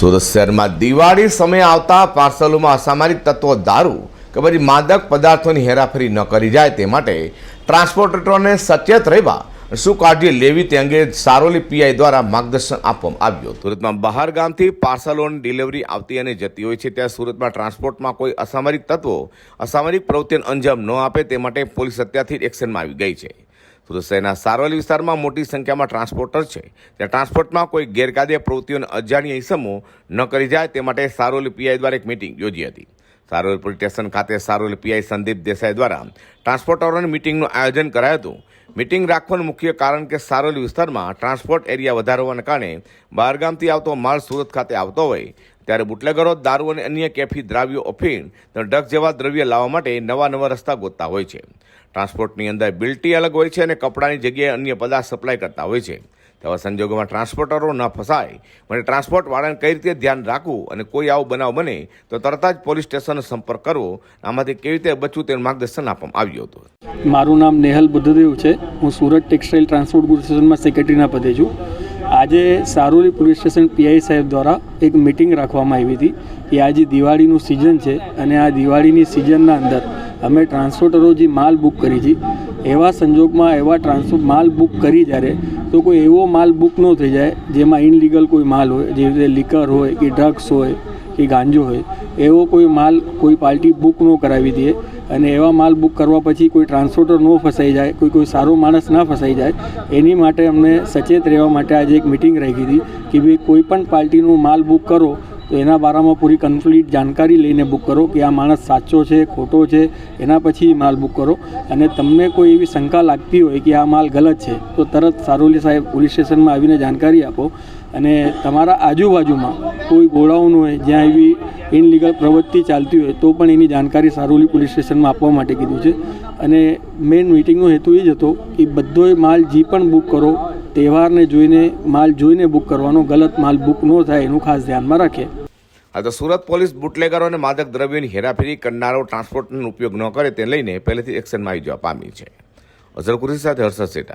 સુરત શહેરમાં દિવાળી સમયે આવતા પાર્સલોમાં અસામાજિક તત્વો દારૂ કે પછી માદક પદાર્થોની હેરાફેરી ન કરી જાય તે માટે ટ્રાન્સપોર્ટરોને સચેત રહેવા શું કાળજી લેવી તે અંગે સારોલી પીઆઈ દ્વારા માર્ગદર્શન આપવામાં આવ્યું સુરતમાં બહાર ગામથી પાર્સલોની ડિલિવરી આવતી અને જતી હોય છે, ત્યાં સુરતમાં ટ્રાન્સપોર્ટમાં કોઈ અસામાજિક તત્વો, અસામાજિક પ્રવૃત્તિને અંજામ ન આપે તે માટે પોલીસ અત્યારથી એક્શનમાં આવી ગઈ છે. સુરત શહેરના સારોલી વિસ્તારમાં મોટી સંખ્યામાં ટ્રાન્સપોર્ટર છે. ત્યાં ટ્રાન્સપોર્ટમાં કોઈ ગેરકાયદે પ્રવૃત્તિઓને અજાણ્યા ઇસમો ન કરી જાય તે માટે સારોલી પીઆઈ દ્વારા એક મિટિંગ યોજી હતી. સારોલી પોલીસ સ્ટેશન ખાતે સારોલી પીઆઈ સંદીપ દેસાઈ દ્વારા ટ્રાન્સપોર્ટરોની મિટિંગનું આયોજન કરાયું હતું. મિટિંગ રાખવાનું મુખ્ય કારણ કે સારોલી વિસ્તારમાં ટ્રાન્સપોર્ટ એરિયા વધારવાના કારણે બહારગામથી આવતો માલ સુરત ખાતે આવતો હોય. ત્યારે બુટલેગરો દારૂ અને અન્ય કેફી, દ્રાવ્યો, અફીણ ડ્રગ્સ જેવા દ્રવ્ય લાવવા માટે નવા નવા રસ્તા ગોતતા હોય છે. ટ્રાન્સપોર્ટની અંદર બિલ્ટી અલગ હોય છે અને કપડાની જગ્યાએ અન્ય પદાર્થ સપ્લાય કરતા હોય છે. તેવા સંજોગોમાં ટ્રાન્સપોર્ટરો ન ફસાય મને ટ્રાન્સપોર્ટવાળાને કઈ રીતે ધ્યાન રાખવું અને કોઈ આવો બનાવ બને, તો તરત જ પોલીસ સ્ટેશનનો સંપર્ક કરવો, આમાંથી કેવી રીતે બચવું તેનું માર્ગદર્શન આપવામાં આવ્યું હતું. મારું નામ નેહલ બુદ્ધદેવ છે. હું સુરત ટેક્સટાઇલ ટ્રાન્સપોર્ટ ગુડ સ્ટેશનમાં સેક્રેટરીના પદે છું. આજે સારોલી પોલીસ સ્ટેશન પીઆઈ સાહેબ દ્વારા એક મિટિંગ રાખવામાં આવી હતી. કે આજે દિવાળીનું સિઝન છે અને આ દિવાળીની સિઝનના અંદર અમે ટ્રાન્સપોર્ટરો જે માલ બુક કરી છે, એવા સંજોગમાં એવા ટ્રાન્સપોર્ટ માલ બુક કરી જ્યારે તો કોઈ એવો માલ બુક ન થઈ જાય જેમાં ઇનલીગલ કોઈ માલ હોય જેવી રીતે લિકર હોય કે ડ્રગ્સ હોય કે ગાંજો હોય, એવો કોઈ માલ કોઈ પાર્ટી બુક ન કરાવી દે અને એવા માલ બુક કરવા પછી કોઈ ટ્રાન્સપોર્ટર ન ફસાઈ જાય, કોઈ કોઈ સારો માણસ ના ફસાઈ જાય, એની માટે અમને સચેત રહેવા માટે આજે એક મિટિંગ રાખી હતી કે ભાઈ કોઈ પણ પાર્ટીનું માલ બુક કરો તો એના બારામાં પૂરી કમ્પ્લીટ જાણકારી લઈને બુક કરો કે આ માણસ સાચો છે, ખોટો છે, એના પછી માલ બુક કરો. અને તમને કોઈ એવી શંકા લાગતી હોય કે આ માલ ગલત છે, તો તરત સારોલી સાહેબ પોલીસ સ્ટેશનમાં આવીને જાણકારી આપો. અને તમારા આજુબાજુમાં કોઈ ગોડાઉન હોય, જ્યાં એવી ઇનલીગલ પ્રવૃત્તિ ચાલતી હોય, તો પણ એની જાણકારી સારોલી પોલીસ સ્ટેશનમાં આપવા માટે કીધું છે. અને મેઇન મિટિંગનો હેતુ એ જ હતો કે બધોય માલ જે પણ બુક કરો તહેવારને જોઈને માલ જોઈને બુક કરવાનો, ગલત માલ બુક ન થાય એનું ખાસ ધ્યાનમાં રાખે. આ તો સુરત પોલીસ બુટલેગરો અને માદક દ્રવ્યોની હેરાફેરી કરનારો ટ્રાન્સપોર્ટનો ઉપયોગ ન કરે તે લઈને પહેલેથી એક્શનમાં આવી જવા પામી છે. અઝર સાથે હર્ષદ સેટા.